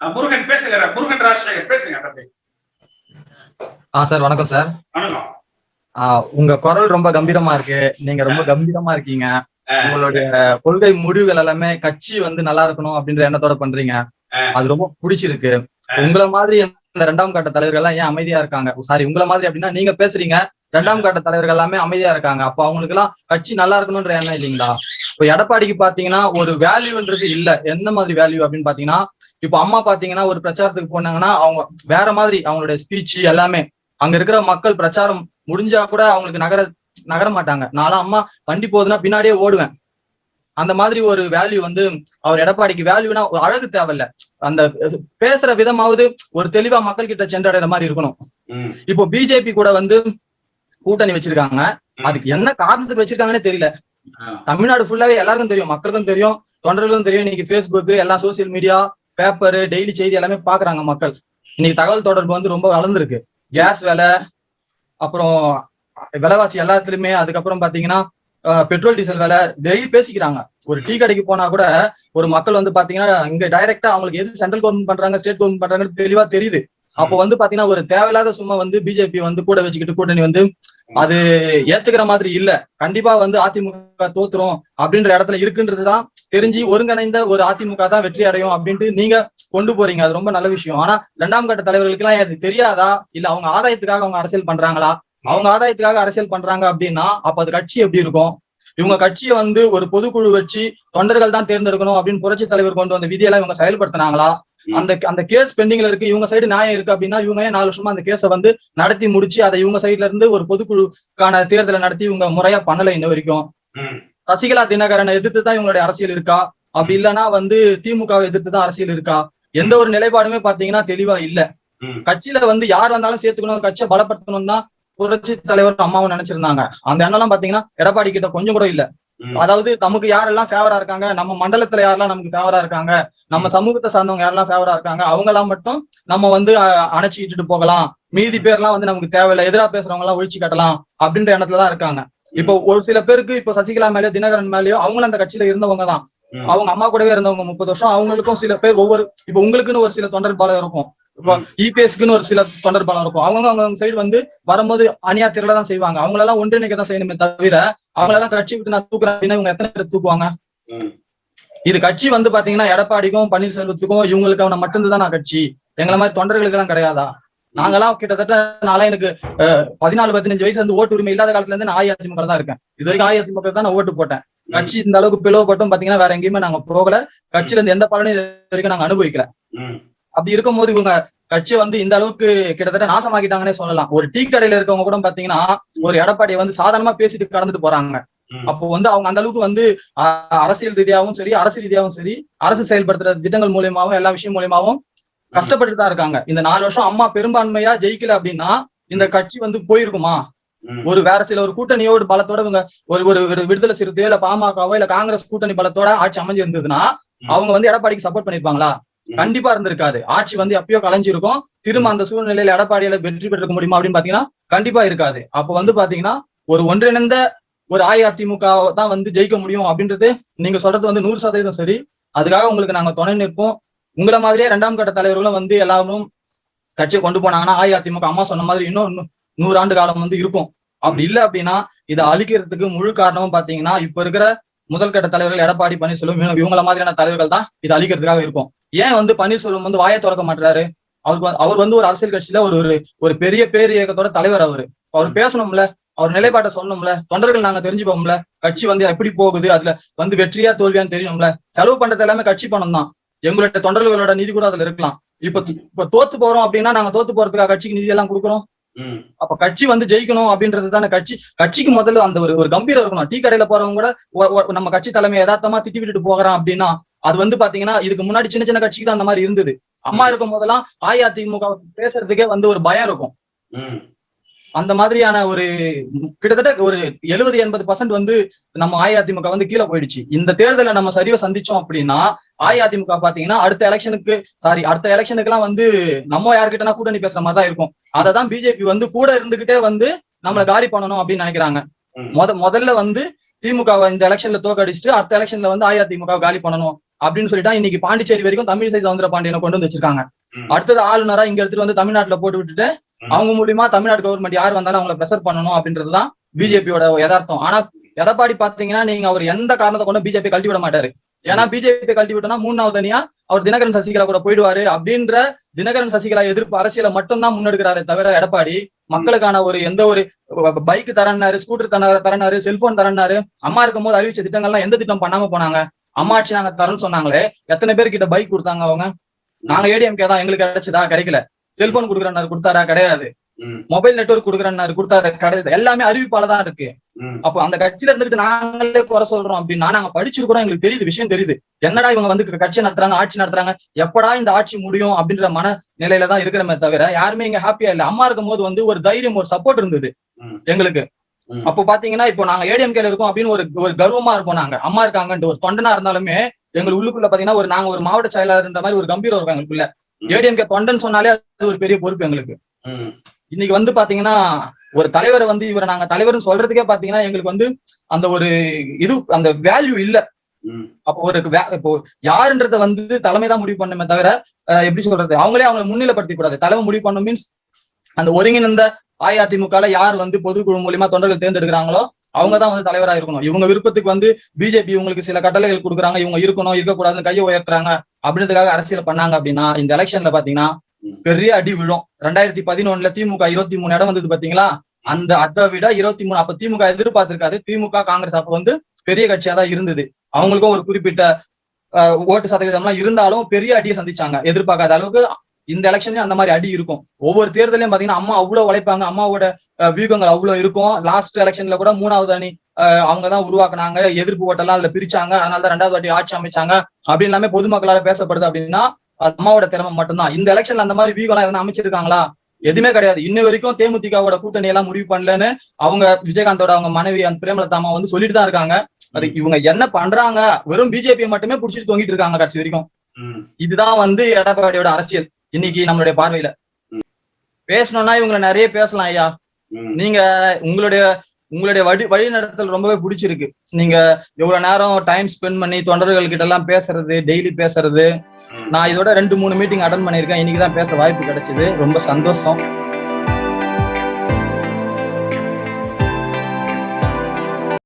முருகன் பேசுகிற முருகன் ராஜசேகர் பேசுங்க ஆ சார் வணக்கம் சார். வணக்கம். உங்க குரல் ரொம்ப கம்பீரமா இருக்கு. நீங்க ரொம்ப கம்பீரமா இருக்கீங்க. உங்களுடைய கொள்கை முடிவுகள் எல்லாமே கட்சி வந்து நல்லா இருக்கணும் அப்படின்ற எண்ணத்தோட பண்றீங்க. அது ரொம்ப பிடிச்சிருக்கு. உங்களை மாதிரி இந்த ரெண்டாம் கட்ட தலைவர்கள் எல்லாம் ஏன் அமைதியா இருக்காங்க? சாரி உங்களை மாதிரி அப்படின்னா நீங்க பேசுறீங்க. ரெண்டாம் கட்ட தலைவர்கள் எல்லாமே அமைதியா இருக்காங்க. அப்ப அவங்களுக்கு எல்லாம் கட்சி நல்லா இருக்கணும்ன்ற எண்ணம் இல்லைங்களா? இப்போ எடப்பாடிக்கு பாத்தீங்கன்னா ஒரு வேல்யூன்றது இல்ல. எந்த மாதிரி வேல்யூ அப்படின்னு பாத்தீங்கன்னா இப்போ அம்மா பாத்தீங்கன்னா ஒரு பிரச்சாரத்துக்கு போனாங்கன்னா அவங்க வேற மாதிரி அவங்களுடைய ஸ்பீச் எல்லாமே அங்க இருக்கிற மக்கள் பிரச்சாரம் முடிஞ்சா கூட அவங்களுக்கு நகர நகர மாட்டாங்க. நான்லாம் அம்மா வண்டி போகுதுன்னா பின்னாடியே ஓடுவேன். அந்த மாதிரி ஒரு வேல்யூ வந்து அவர் எடப்பாடிக்கு வேல்யூனா ஒரு அழகு தேவையில்ல. அந்த பேசுற விதமாவது ஒரு தெளிவா மக்கள் கிட்ட சென்றடைற மாதிரி இருக்கணும். இப்போ பிஜேபி கூட வந்து கூட்டணி வச்சிருக்காங்க. அதுக்கு என்ன காரணத்துக்கு வச்சிருக்காங்கன்னே தெரியல. தமிழ்நாடு ஃபுல்லாவே எல்லாருக்கும் தெரியும். மக்களுக்கும் தெரியும். தொண்டர்களுக்கும் தெரியும். இன்னைக்கு ஃபேஸ்புக் எல்லா சோசியல் மீடியா பேப்பர் டெய்லி செய்தி எல்லாமே பாக்குறாங்க மக்கள். இன்னைக்கு தகவல் தொடர்பு வந்து ரொம்ப வளர்ந்துருக்கு. கேஸ் விலை அப்புறம் விலைவாசி எல்லாத்துலயுமே அதுக்கப்புறம் பாத்தீங்கன்னா பெட்ரோல் டீசல் விலை டெய்லி பேசிக்கிறாங்க. ஒரு டீ கடைக்கு போனா கூட ஒரு மக்கள் வந்து பாத்தீங்கன்னா இங்க டைரக்டா அவங்களுக்கு எது சென்ட்ரல் கவர்மெண்ட் பண்றாங்க ஸ்டேட் கவர்மெண்ட் பண்றாங்கன்னு தெளிவா தெரியுது. அப்போ வந்து பாத்தீங்கன்னா ஒரு தேவையில்லாத சும்மா வந்து பிஜேபி வந்து கூட வச்சுக்கிட்டு கூட்டணி வந்து அது ஏத்துக்கிற மாதிரி இல்ல. கண்டிப்பா வந்து அதிமுக தோத்துரும் அப்படின்ற இடத்துல இருக்குன்றதுதான் தெரிஞ்சு ஒருங்கிணைந்த ஒரு அதிமுக தான் வெற்றி அடையும் அப்படின்ட்டு நீங்க கொண்டு போறீங்க. அது ரொம்ப நல்ல விஷயம். ஆனா இரண்டாம் கட்ட தலைவர்களுக்கு எல்லாம் அது தெரியாதா? இல்ல அவங்க ஆதாயத்துக்காக அவங்க அரசியல் பண்றாங்களா? அவங்க ஆதாயத்துக்காக அரசியல் பண்றாங்க அப்படின்னா அப்ப அது கட்சி எப்படி இருக்கும்? இவங்க கட்சியை வந்து ஒரு பொதுக்குழு வச்சு தொண்டர்கள் தான் தேர்ந்தெடுக்கணும் அப்படின்னு புரட்சி தலைவர் கொண்டு வந்த விதியெல்லாம் இவங்க செயல்படுத்தினாங்களா? அந்த அந்த கேஸ் பெண்டிங்ல இருக்கு. இவங்க சைடு நியாயம் இருக்கு அப்படின்னா இவங்க ஏன் நாலு வருஷமா அந்த கேஸை வந்து நடத்தி முடிச்சு அதை இவங்க சைடுல இருந்து ஒரு பொதுக்குழுக்கான தேர்தலை நடத்தி இவங்க முறையா பண்ணல இன்ன வரைக்கும்? சசிகலா தினகரனை எதிர்த்து தான் இவங்களுடைய அரசியல் இருக்கா? அப்படி இல்லைன்னா வந்து திமுகவை எதிர்த்து தான் அரசியல் இருக்கா? எந்த ஒரு நிலைப்பாடுமே பாத்தீங்கன்னா தெளிவா இல்ல. கட்சியில வந்து யார் வந்தாலும் சேர்த்துக்கணும் கட்சியை பலப்படுத்தணும் தான் புரட்சி தலைவர் அம்மாவும் நினைச்சிருந்தாங்க. அந்த எண்ணம்லாம் பாத்தீங்கன்னா எடப்பாடி கிட்ட கொஞ்சம் கூட இல்ல. அதாவது நமக்கு யாரெல்லாம் ஃபேவரா இருக்காங்க? நம்ம மண்டலத்துல யாரெல்லாம் நமக்கு ஃபேவரா இருக்காங்க? நம்ம சமூகத்தை சார்ந்தவங்க யாரெல்லாம் ஃபேவரா இருக்காங்க? அவங்க எல்லாம் மட்டும் நம்ம வந்து அஹ், அணைச்சு இட்டுட்டு போகலாம். மீதி பேர்லாம் வந்து நமக்கு தேவையில்லை. எதிரா பேசுறவங்க எல்லாம் ஒழிச்சு கட்டலாம் அப்படின்ற எண்ணத்துல தான் இருக்காங்க. இப்போ ஒரு சில பேருக்கு இப்போ சசிகலா மேலயோ தினகரன் மேலயோ அவங்களும் அந்த கட்சியில இருந்தவங்க தான். அவங்க அம்மா கூடவே இருந்தவங்க முப்பது வருஷம். அவங்களுக்கும் சில பேர் ஒவ்வொரு இப்போ உங்களுக்குன்னு ஒரு சில தொண்டர் பலம் இருக்கும். இப்போ இபிஎஸ்க்குன்னு ஒரு சில தொண்டர் பலம் இருக்கும். அவங்க அவங்க சைடு வந்து வரும்போது அணியா திரள தான் செய்வாங்க. அவங்களெல்லாம் ஒன்றிணைக்க தான் செய்யணுமே தவிர அவங்களெல்லாம் கட்சி விட்டு நான் தூக்குறேன் அப்படின்னா இவங்க எத்தனை பேர் தூக்குவாங்க. இது கட்சி வந்து பாத்தீங்கன்னா எடப்பாடிக்கும் பன்னீர்செல்வத்துக்கும் இவங்களுக்கான மட்டும்தான் நான் கட்சி. எங்களை மாதிரி தொண்டர்களுக்கு எல்லாம் கிடையாதா? நாங்கெல்லாம் கிட்டத்தட்ட நான்லாம் எனக்கு பதினாலு பதினஞ்சு வயசு வந்து ஓட்டு உரிமை இல்லாத காலத்துல இருந்து நான் அஇஅதிமுக தான் இருக்கேன். இது வரைக்கும் அஇஅதிமுக தான் நான் ஓட்டு போட்டேன். கட்சி இந்த அளவுக்கு பிளவுபட்டும் பாத்தீங்கன்னா வேற எங்கேயுமே நாங்க போகல. கட்சியில இருந்து எந்த பலனும் இது வரைக்கும் நாங்க அனுபவிக்கல. அப்படி இருக்கும்போது இவங்க கட்சியை வந்து இந்த அளவுக்கு கிட்டத்தட்ட நாசமாக்கிட்டாங்கன்னே சொல்லலாம். ஒரு டீ கடையில இருக்கவங்க கூட பாத்தீங்கன்னா ஒரு எடப்பாடியை வந்து சாதாரணமா பேசிட்டு கடந்துட்டு போறாங்க. அப்போ வந்து அவங்க அந்த அளவுக்கு வந்து அரசியல் ரீதியாகவும் சரி அரசு ரீதியாகவும் சரி அரசு செயல்படுத்துற திட்டங்கள் மூலியமாவும் எல்லா விஷயம் மூலியமாவும் கஷ்டப்பட்டு தான் இருக்காங்க. இந்த நாலு வருஷம் அம்மா பெரும்பான்மையா ஜெயிக்கல அப்படின்னா இந்த கட்சி வந்து போயிருக்குமா. ஒரு வேற சில ஒரு கூட்டணியோட பலத்தோட இவங்க ஒரு ஒரு ஒரு விடுதலை சிறுத்தையோ இல்ல பாமகவோ இல்ல காங்கிரஸ் கூட்டணி பலத்தோட ஆட்சி அமைஞ்சிருந்ததுன்னா. அவங்க வந்து எடப்பாடிக்கு சப்போர்ட் பண்ணிருப்பாங்களா. கண்டிப்பா இருந்திருக்காது. ஆட்சி வந்து எப்பயோ கலைஞ்சிருக்கும். திரும்ப அந்த சூழ்நிலையில எடப்பாடியில வெற்றி பெற்றிருக்க முடியுமா அப்படின்னு பாத்தீங்கன்னா கண்டிப்பா இருக்காது. அப்ப வந்து பாத்தீங்கன்னா ஒரு ஒன்றிணைந்த ஒரு அஇஅதிமுக தான் வந்து ஜெயிக்க முடியும் அப்படின்றது நீங்க சொல்றது வந்து நூறு சதவீதம் சரி. அதுக்காக உங்களுக்கு நாங்க துணை நிற்போம். உங்களை மாதிரியே இரண்டாம் கட்ட தலைவர்களும் வந்து எல்லாரும் கட்சியை கொண்டு போனாங்கன்னா அஇஅதிமுக அம்மா சொன்ன மாதிரி இன்னும் நூறு ஆண்டு காலம் வந்து இருக்கும். அப்படி இல்ல அப்படின்னா இதை அழிக்கிறதுக்கு முழு காரணமும் பாத்தீங்கன்னா இப்ப இருக்கிற முதல் கட்ட தலைவர்கள் எடப்பாடி பன்னீர்செல்வம் இவங்க- இவங்கள மாதிரியான தலைவர்கள் தான் இதை அழிக்கிறதுக்காக இருக்கும். ஏன் வந்து பன்னீர்செல்வம் வந்து வாயை திறக்க மாட்டாரு அவருக்கு அவர் வந்து ஒரு அரசியல் கட்சியில ஒரு ஒரு ஒரு பெரிய பேர் இயக்கத்தோட தலைவர் அவரு. அவர் பேசணும்ல அவர் நிலைப்பாட்டை சொல்லணும்ல தொண்டர்கள் நாங்க தெரிஞ்சுப்போம்ல கட்சி வந்து எப்படி போகுது அதுல வந்து வெற்றியா தோல்வியான்னு தெரியணும்ல செலவு பண்றது எல்லாமே கட்சி பணம் தான் எங்களுடைய தொண்டர்களோட நிதி கூட அதுல இருக்கலாம். இப்ப இப்ப தோத்து போறோம் அப்படின்னா நாங்க தோத்து போறதுக்காக கட்சிக்கு நிதி எல்லாம் கொடுக்குறோம். அப்ப கட்சி வந்து ஜெயிக்கணும் அப்படின்றது தானே கட்சி. கட்சிக்கு முதல்ல அந்த ஒரு ஒரு கம்பீரம் இருக்கணும். டீ கடையில போறவங்க கூட நம்ம கட்சி தலைமை யதார்த்தமா திட்டி விட்டுட்டு போகிறான் அப்படின்னா அது வந்து பாத்தீங்கன்னா இதுக்கு முன்னாடி சின்ன சின்ன கட்சிக்கு தான் அந்த மாதிரி இருந்தது. அம்மா இருக்கும் போதெல்லாம் அஇஅதிமுக பேசுறதுக்கே வந்து ஒரு பயம் இருக்கும். அந்த மாதிரியான ஒரு கிட்டத்தட்ட ஒரு எழுபது எண்பது பர்சன்ட் வந்து நம்ம அஇஅதிமுக வந்து கீழே போயிடுச்சு இந்த தேர்தலை நம்ம சரிவா சந்திச்சோம் அப்படின்னா அஇஅதிமுக பாத்தீங்கன்னா அடுத்த எலெக்ஷனுக்கு சாரி அடுத்த எலெக்ஷனுக்கு எல்லாம் வந்து நம்ம யாருக்கிட்டனா கூட்டணி பேசுற மாதிரி தான் இருக்கும் அதை தான் பிஜேபி வந்து கூட இருந்துகிட்டே வந்து நம்மள காலி பண்ணணும் அப்படின்னு நினைக்கிறாங்க. முத முதல்ல வந்து திமுக இந்த எலெக்ஷன்ல தோக்கடிச்சுட்டு அடுத்த எலெக்ஷன்ல வந்து அஇஅதிமுக காலி பண்ணணும் அப்படின்னு சொல்லிட்டா இன்னைக்கு பாண்டிச்சேரி வரைக்கும் தமிழிசை சவுந்தர பாண்டியனை கொண்டு வந்து வச்சிருக்காங்க. அடுத்தது ஆளுநரா இங்க எடுத்துட்டு வந்து தமிழ்நாட்டுல போட்டு விட்டுட்டு. அவங்க மூலியமா தமிழ்நாடு கவர்மெண்ட் யார் வந்தாலும் அவங்கள ப்ரெஷர் பண்ணணும் அப்படின்றதுதான் பிஜேபியோட யதார்த்தம். ஆனா எடப்பாடி பாத்தீங்கன்னா நீங்க அவர் எந்த காரணத்தை கொண்டு பிஜேபி கழட்டி விட மாட்டாரு. ஏன்னா பிஜேபி கழட்டி விட்டோம்னா மூணாவது அணியா அவர் தினகரன் சசிகலா கூட போயிடுவாரு. அப்படின்ற தினகரன் சசிகலா எதிர்ப்பு அரசியலை மட்டும்தான் முன்னெடுக்கிறாரே தவிர எடப்பாடி மக்களுக்கான ஒரு எந்த ஒரு பைக் தரனாரு ஸ்கூட்டர் தர தரனாரு செல்போன் தரனாரு அம்மா இருக்கும் போது அறிவிச்ச திட்டங்கள்லாம் எந்த திட்டம் பண்ணாம போனாங்க? அம்மாச்சி நாங்க தரேன்னு சொன்னாங்களே எத்தனை பேர் கிட்ட பைக் கொடுத்தாங்க அவங்க? நாங்க ஏடிஎம்கே தான் எங்களுக்கு கிடைச்சதா? கிடைக்கல. செல்போன் கொடுக்குறேன்னாரு கொடுத்தாரா? கிடையாது. மொபைல் நெட்வொர்க் கொடுக்குறேன்னாரு கொடுத்தாரு? கிடையாது. எல்லாமே அறிவிப்பால தான் இருக்கு. அப்போ அந்த கட்சியில இருந்துட்டு நாங்களே குறை சொல்றோம் அப்படின்னா நாங்க படிச்சிருக்கிறோம். எங்களுக்கு தெரியுது விஷயம் தெரியுது. என்னடா இவங்க வந்து கட்சி நடத்துறாங்க ஆட்சி நடத்துறாங்க? எப்படா இந்த ஆட்சி முடியும் அப்படின்ற மன நிலையில தான் இருக்கிறமே தவிர யாருமே இங்க ஹாப்பியா இல்ல. அம்மா இருக்கும் போது வந்து ஒரு தைரியம் ஒரு சப்போர்ட் இருந்தது. எங்களுக்கு. அப்போ பாத்தீங்கன்னா இப்போ நாங்க ஏடிஎம்கேல இருக்கோம் அப்படின்னு ஒரு ஒரு கர்வமா இருப்போம் நாங்க. அம்மா இருக்காங்கன்ட்டு ஒரு தொண்டனா இருந்தாலுமே எங்களுக்கு உள்ளுக்குள்ள பாத்தீங்கன்னா ஒரு நாங்க ஒரு மாவட்ட செயலாளர்ன்ற மாதிரி ஒரு கம்பீரம் இருக்கும் எங்களுக்குள்ள. ஏடிஎம்கே தொண்டன் சொன்னாலே அது ஒரு பெரிய பொறுப்பு எங்களுக்கு. இன்னைக்கு வந்து பாத்தீங்கன்னா ஒரு தலைவரை வந்து இவரை நாங்க தலைவர்னு சொல்றதுக்கே பாத்தீங்கன்னா எங்களுக்கு வந்து அந்த ஒரு இது அந்த வேல்யூ இல்ல. அப்போ ஒரு இப்போ யாருன்றத வந்து தலைமை தான் முடிவு பண்ணுமே தவிர எப்படி சொல்றது? அவங்களே அவங்களை முன்னிலைப்படுத்தி கூடாது தலைமை முடிவு பண்ணும் மீன்ஸ் அந்த ஒருங்கிணைந்த அஇஅதிமுகல யார் வந்து பொதுக்குழு மூலியமா தொண்டர்கள் தேர்ந்தெடுக்கிறாங்களோ அவங்க தான் வந்து தலைவரா இருக்கணும். இவங்க விருப்பத்துக்கு வந்து பிஜேபி இவங்களுக்கு சில கட்டளைகள் கொடுக்குறாங்க. இவங்க இருக்கணும் இருக்கக்கூடாதுன்னு கையை உயர்த்துறாங்க. அப்படின்றதுக்காக அரசியல் பண்ணாங்க அப்படின்னா இந்த எலெக்ஷன்ல பாத்தீங்கன்னா. பெரிய அடி விழும். ரெண்டாயிரத்தி பதினொன்னுல திமுக இருபத்தி மூணு இடம் வந்தது பாத்தீங்களா? அந்த அதை விட இருபத்தி மூணு அப்ப திமுக எதிர்பார்த்திருக்காது. திமுக காங்கிரஸ் அப்ப வந்து பெரிய கட்சியா தான் இருந்தது. அவங்களுக்கும் ஒரு குறிப்பிட்ட ஓட்டு சதவீதம்லாம் இருந்தாலும் பெரிய அடியை சந்திச்சாங்க. எதிர்பார்க்காத அளவுக்கு இந்த எலெக்ஷன்லயும் அந்த மாதிரி அடி இருக்கும். ஒவ்வொரு தேர்தலையும் பாத்தீங்கன்னா அம்மா அவ்வளவு உழைப்பாங்க. அம்மாவோட வியூகங்கள் அவ்வளவு இருக்கும். லாஸ்ட் எலெக்ஷன்ல கூட மூணாவது அணி அஹ், அவங்க தான் உருவாக்குனாங்க. எதிர்ப்பு ஓட்டெல்லாம் அதுல பிரிச்சாங்க. அதனால தான் ரெண்டாவது வாட்டி ஆட்சி அமைச்சாங்க. அப்படி எல்லாமே பொதுமக்களால பேசப்படுது அப்படின்னா அம்மாவோட திறமை மட்டும்தான். இந்த எலெக்ஷன்ல அந்த மாதிரி வியூகம் எதனா அமைச்சிருக்காங்களா? எதுவுமே கிடையாது. இன்ன வரைக்கும் தேமுதிகவோட கூட்டணி எல்லாம் முடிவு பண்ணலன்னு அவங்க விஜயகாந்தோட அவங்க மனைவி அந்த பிரேமலதா அம்மா வந்து சொல்லிட்டு தான் இருக்காங்க. அது இவங்க என்ன பண்றாங்க? வெறும் பிஜேபி மட்டுமே புடிச்சிட்டு தொங்கிட்டு இருக்காங்க கடைசி வரைக்கும். இதுதான் வந்து எடப்பாடியோட அரசியல். இன்னைக்கு நம்மளுடைய பார்வையில. பேசணும்னா இவங்களை நிறைய பேசலாம் ஐயா. நீங்க உங்களுடைய உங்களுடைய வழி வழி நடத்தல் ரொம்பவே பிடிச்சிருக்கு. நீங்க எவ்வளவு நேரம் டைம் ஸ்பெண்ட் பண்ணி தொண்டர்கள் கிட்ட எல்லாம் பேசுறது டெய்லி பேசுறது. நான் இதோட ரெண்டு மூணு மீட்டிங் அட்டன் பண்ணியிருக்கேன். இன்னைக்கு தான் பேச வாய்ப்பு கிடைச்சது. ரொம்ப சந்தோஷம்.